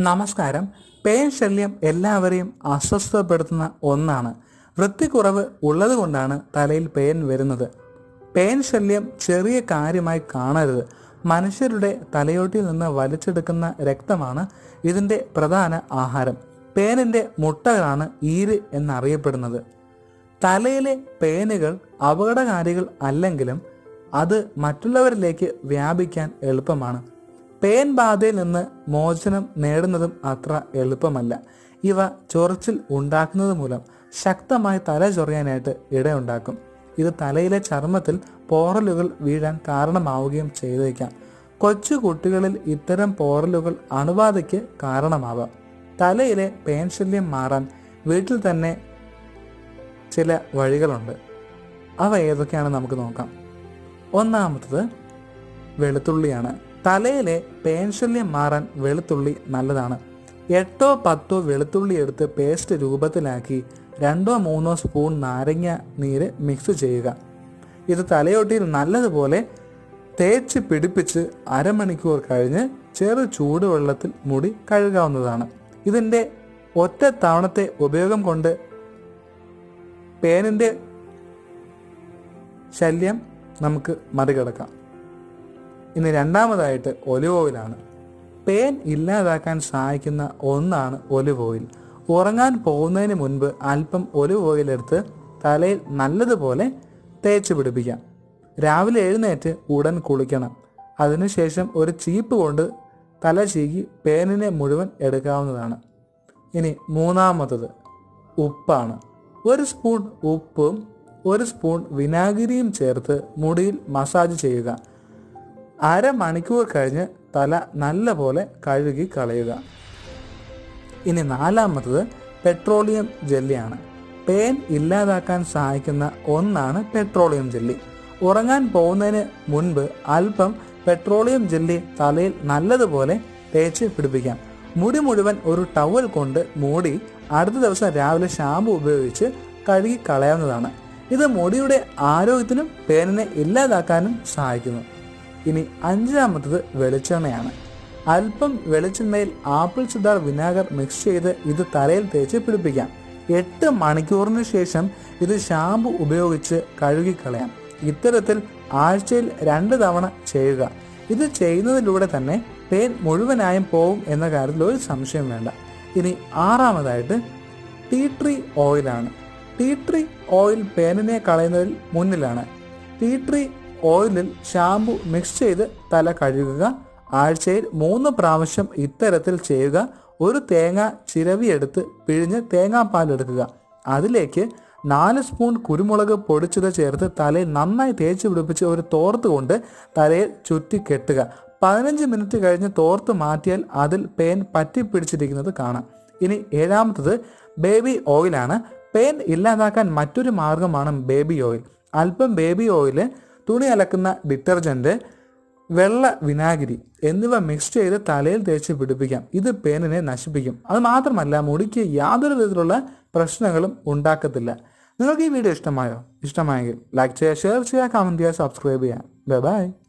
നമസ്കാരം. പേൻ ശല്യം എല്ലാവരെയും അസ്വസ്ഥപ്പെടുത്തുന്ന ഒന്നാണ്. വൃത്തിക്കുറവ് ഉള്ളതുകൊണ്ടാണ് തലയിൽ പേൻ വരുന്നത്. പേൻ ശല്യം ചെറിയ കാര്യമായി കാണരുത്. മനുഷ്യരുടെ തലയോട്ടിൽ നിന്ന് വലിച്ചെടുക്കുന്ന രക്തമാണ് ഇതിന്റെ പ്രധാന ആഹാരം. പേനിന്റെ മുട്ടകളാണ് ഈര് എന്നറിയപ്പെടുന്നത്. തലയിലെ പേനുകൾ അപകടകാരികൾ അല്ലെങ്കിലും അത് മറ്റുള്ളവരിലേക്ക് വ്യാപിക്കാൻ എളുപ്പമാണ്. പേൻ ബാധയിൽ നിന്ന് മോചനം നേടുന്നതും അത്ര എളുപ്പമല്ല. ഇവ ചൊറിച്ചിൽ ഉണ്ടാക്കുന്നത് മൂലം ശക്തമായി തല ചൊറിയാനായിട്ട് ഇടയുണ്ടാക്കും. ഇത് തലയിലെ ചർമ്മത്തിൽ പോറലുകൾ വീഴാൻ കാരണമാവുകയും ചെയ്തേക്കാം. കൊച്ചു കുട്ടികളിൽ ഇത്തരം പോറലുകൾ അണുബാധയ്ക്ക് കാരണമാവാം. തലയിലെ പേൻശല്യം മാറാൻ വീട്ടിൽ തന്നെ ചില വഴികളുണ്ട്. അവ ഏതൊക്കെയാണ് നമുക്ക് നോക്കാം. ഒന്നാമത്തത് വെളുത്തുള്ളിയാണ്. തലയിലെ പേൻശല്യം മാറാൻ വെളുത്തുള്ളി നല്ലതാണ്. എട്ടോ പത്തോ വെളുത്തുള്ളി എടുത്ത് പേസ്റ്റ് രൂപത്തിലാക്കി രണ്ടോ മൂന്നോ സ്പൂൺ നാരങ്ങ നീര് മിക്സ് ചെയ്യുക. ഇത് തലയോട്ടിയിൽ നല്ലതുപോലെ തേച്ച് പിടിപ്പിച്ച് അരമണിക്കൂർ കഴിഞ്ഞ് ചെറു ചൂടുവെള്ളത്തിൽ മുടി കഴുകാവുന്നതാണ്. ഇതിന്റെ ഒറ്റ തവണത്തെ ഉപയോഗം കൊണ്ട് പേനിന്റെ ശല്യം നമുക്ക് മറികടക്കാം. ഇനി രണ്ടാമതായിട്ട് ഒലിവ് ഓയിലാണ്. പേൻ ഇല്ലാതാക്കാൻ സഹായിക്കുന്ന ഒന്നാണ് ഒലിവ് ഓയിൽ. ഉറങ്ങാൻ പോകുന്നതിന് മുൻപ് അല്പം ഒലിവ് ഓയിൽ എടുത്ത് തലയിൽ നല്ലതുപോലെ തേച്ച് പിടിപ്പിക്കാം. രാവിലെ എഴുന്നേറ്റ് ഉടൻ കുളിക്കണം. അതിനുശേഷം ഒരു ചീപ്പ് കൊണ്ട് തല ചീകി പേനിനെ മുഴുവൻ എടുക്കാവുന്നതാണ്. ഇനി മൂന്നാമത്തത് ഉപ്പാണ്. ഒരു സ്പൂൺ ഉപ്പും ഒരു സ്പൂൺ വിനാഗിരിയും ചേർത്ത് മുടിയിൽ മസാജ് ചെയ്യുക. അരമണിക്കൂർ കഴിഞ്ഞ് തല നല്ലപോലെ കഴുകി കളയുക. ഇനി നാലാമത്തത് പെട്രോളിയം ജെല്ലിയാണ്. പേൻ ഇല്ലാതാക്കാൻ സഹായിക്കുന്ന ഒന്നാണ് പെട്രോളിയം ജെല്ലി. ഉറങ്ങാൻ പോകുന്നതിന് മുൻപ് അല്പം പെട്രോളിയം ജെല്ലി തലയിൽ നല്ലതുപോലെ തേച്ച് പിടിപ്പിക്കാം. മുടി മുഴുവൻ ഒരു ടവൽ കൊണ്ട് മൂടി അടുത്ത ദിവസം രാവിലെ ഷാമ്പു ഉപയോഗിച്ച് കഴുകി കളയാവുന്നതാണ്. ഇത് മുടിയുടെ ആരോഗ്യത്തിനും പേനിനെ ഇല്ലാതാക്കാനും സഹായിക്കുന്നു. ഇനി അഞ്ചാമത്തത് വെളിച്ചെണ്ണയാണ്. അല്പം വെളിച്ചെണ്ണയിൽ ആപ്പിൾ സിഡാർ വിനാഗർ മിക്സ് ചെയ്ത് ഇത് തലയിൽ തേച്ച് പിടിപ്പിക്കാം. എട്ട് മണിക്കൂറിന് ശേഷം ഇത് ഷാമ്പു ഉപയോഗിച്ച് കഴുകിക്കളയാം. ഇത്തരത്തിൽ ആഴ്ചയിൽ രണ്ട് തവണ ചെയ്യുക. ഇത് ചെയ്യുന്നതിലൂടെ തന്നെ പേൻ മുഴുവനായും പോവും എന്ന കാര്യത്തിൽ ഒരു സംശയം വേണ്ട. ഇനി ആറാമതായിട്ട് ടീ ട്രീ ഓയിലാണ്. ടീ ട്രീ ഓയിൽ പേനിനെ കളയുന്നതിൽ മുന്നിലാണ്. ടീ ട്രീ ഓയിലിൽ ഷാമ്പു മിക്സ് ചെയ്ത് തല കഴുകുക. ആഴ്ചയിൽ മൂന്ന് പ്രാവശ്യം ഇത്തരത്തിൽ ചെയ്യുക. ഒരു തേങ്ങ ചിരവിയെടുത്ത് പിഴിഞ്ഞ് തേങ്ങാപ്പാൽ എടുക്കുക. അതിലേക്ക് നാല് സ്പൂൺ കുരുമുളക് പൊടിച്ചത് ചേർത്ത് തലയിൽ നന്നായി തേച്ച് പിടിപ്പിച്ച് ഒരു തോർത്ത് കൊണ്ട് തലയിൽ ചുറ്റി കെട്ടുക. പതിനഞ്ച് മിനിറ്റ് കഴിഞ്ഞ് തോർത്ത് മാറ്റിയാൽ അതിൽ പേൻ പറ്റിപ്പിടിച്ചിരിക്കുന്നത് കാണാം. ഇനി ഏഴാമത്തത് ബേബി ഓയിലാണ്. പേൻ ഇല്ലാതാക്കാൻ മറ്റൊരു മാർഗമാണ് ബേബി ഓയിൽ. അല്പം ബേബി ഓയിൽ തുണി അലക്കുന്ന ഡിറ്റർജന്റ് വെള്ള വിനാഗിരി എന്നിവ മിക്സ് ചെയ്ത് തലയിൽ തേച്ച് പിടിപ്പിക്കാം. ഇത് പേനിനെ നശിപ്പിക്കും. അത് മാത്രമല്ല മുടിക്ക് യാതൊരു വിധത്തിലുള്ള പ്രശ്നങ്ങളും ഉണ്ടാക്കത്തില്ല. നിങ്ങൾക്ക് ഈ വീഡിയോ ഇഷ്ടമായോ? ഇഷ്ടമായെങ്കിൽ ലൈക്ക് ചെയ്യുക ഷെയർ ചെയ്യുക കമന്റ് ചെയ്യുക സബ്സ്ക്രൈബ് ചെയ്യാം ബൈ